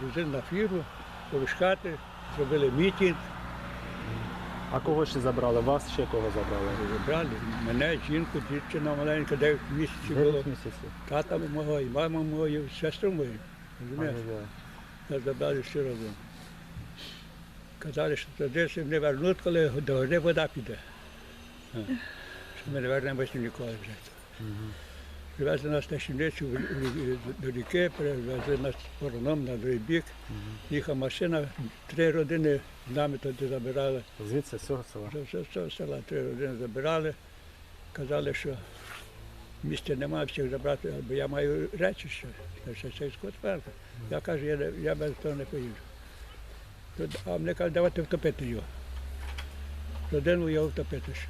Грузин на фіру, повишкати, зробили мітинг, А кого ще забрали? Вас ще кого забрали? забрали мене, жінку, дівчина маленька, 9 місяців було. 9 місяців. Тата мого, і мама мою, і сестру мою. Розумієш? Нас забрали всі разом. Казали, що туди не вернуть, коли до гори вода піде. Що ми не вернемося ніколи вже. Привезли нас на в- до ріки, привезли нас вороном на другий бік. Їхала машина, три родини нами туди забирали. Звідси з цього села. З цього села три родини забирали. Казали, що місця немає всіх забрати, бо я маю речі ще, ще сільського твердо. Я кажу, я, я без того не поїду. А мені кажуть, давайте втопити його. Родину його втопити ще.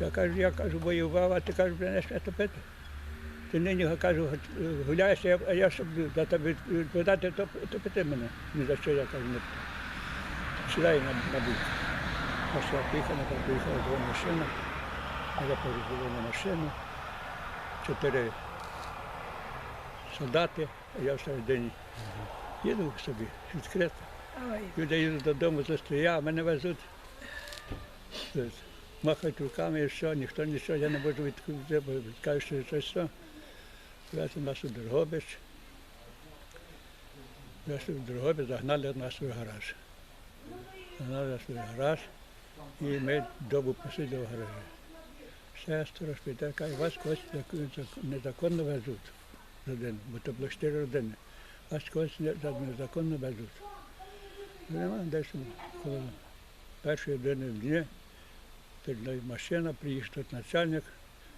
Я кажу, я кажу, воював, а ти кажеш, мене ще топити. Ти нині кажу, гуляєш, а я, а я щоб за тебе відповідати, то топити мене. Ні за що я кажу, не сідай на, на бік. А що поїхала, так поїхала друга машина, я порізала на машину, чотири солдати, а я всередині. Їду собі відкрито. Люди їдуть додому з острія, а мене везуть. Махають руками і все, ніхто нічого, я не можу відкрити, бо кажуть, що це все. Везли нас у Дрогобич. Везли в Дрогобич, загнали нас в гараж. Загнали нас в гараж, і ми добу посиділи в гаражі. Шестеро шпиталь, каже, вас когось незаконно везуть родину, бо то було чотири родини. Вас когось незаконно везуть. Нема десь коло першої години в дні, машина, приїхав начальник,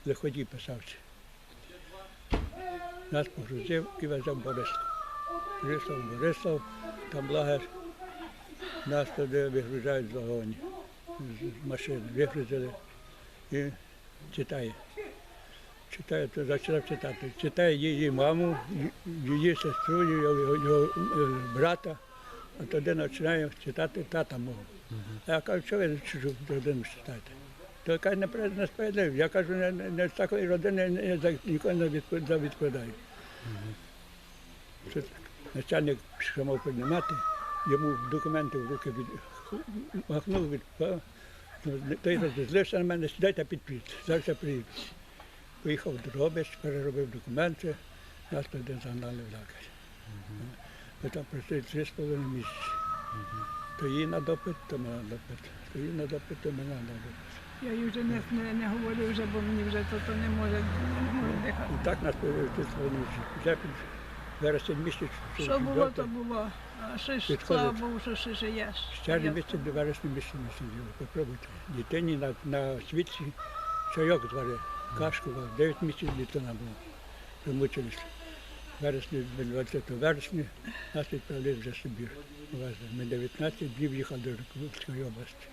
лиходій писавці. Нас погрузив і везав в Борислав. Приїхав в Борислав, там лагер, нас туди вигружають з вагоні, з машини, вигрузили і читає. Читає, то почав читати. Читає її маму, її сестру, його, його, брата, а тоді починає читати тата мого. А я кажу, що ви чужу родину читаєте? То каже, не несправедливо. Я кажу, не, не, не з такої родини не, за ніколи не відповідаю. Що так? Начальник що мав піднімати, йому документи в руки від, махнув від той розізлився на мене, сідайте підпис, завжди приїду. Поїхав в Дробич, переробив документи, нас туди загнали в лагерь. Ми там пройшли три з половиною місяці. То її на допит, то мене на допит. То на допит, то мене допит. Я їй вже не, не, не говорю, вже, бо мені вже то, то не може, не може дихати. І так нас три з. Вже під вересень місяць. Що було, то було. А ще ж, Підходить. слава Богу, що ще є. З червня місяця до вересня місяця ми сиділи. Попробуйте. Дитині на, на світі чайок зварили, кашку, варили. дев'ять місяців дитина була. Примучилися. Вересні, 20 вересня нас відправили вже Сибір. Ми 19 днів їхали до Житомирської області.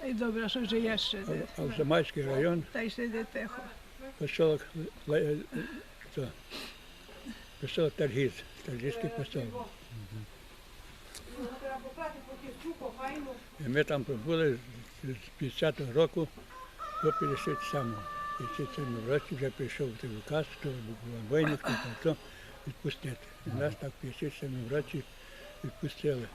Та й добре, що вже є ще. де. А, в Замайський район Та й сиди тихо. поселок, Ле- це, поселок Таргіз, Таргізький поселок. І ми там пробули з 50-го року до 57-го. І в 57 році вже прийшов той указ, хто воїнів, хто відпустити. І нас так в 57 році відпустили.